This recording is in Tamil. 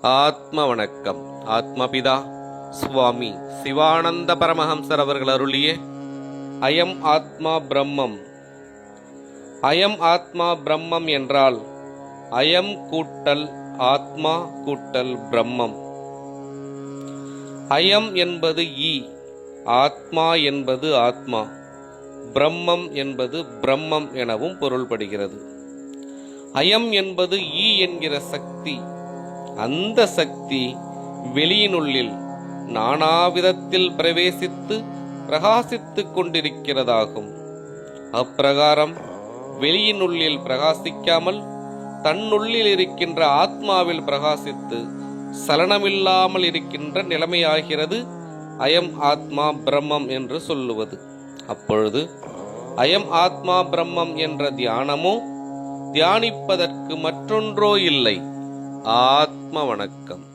ஆத்ம வணக்கம் ஆத்மபிதா சுவாமி சிவானந்த பரமஹம்சர் அவர்கள் அருளிய அயம் ஆத்மா பிரம்மம். அயம் ஆத்மா பிரம்மம் என்றால் அயம் கூட்டல் ஆத்மா கூட்டல் பிரம்மம். அயம் என்பது ஈ ஆத்மா என்பது ஆத்மா பிரம்மம் என்பது பிரம்மம் எனவும் பொருள்படுகிறது. அயம் என்பது ஈ என்கிற சக்தி அந்த சக்தி வெளியினுள்ளில் நானாவிதத்தில் பிரவேசித்து பிரகாசித்துக் கொண்டிருக்கிறதாகும். அப்பிரகாரம் வெளியினுள்ளில் பிரகாசிக்காமல் தன்னுள்ளில் இருக்கின்ற ஆத்மாவில் பிரகாசித்து சலனமில்லாமல் இருக்கின்ற நிலைமையாகிறது அயம் ஆத்மா பிரம்மம் என்று சொல்லுவது. அப்பொழுது அயம் ஆத்மா பிரம்மம் என்ற தியானமோ தியானிப்பதற்கு மற்றொன்றோ இல்லை. ஆத்ம வணக்கம்.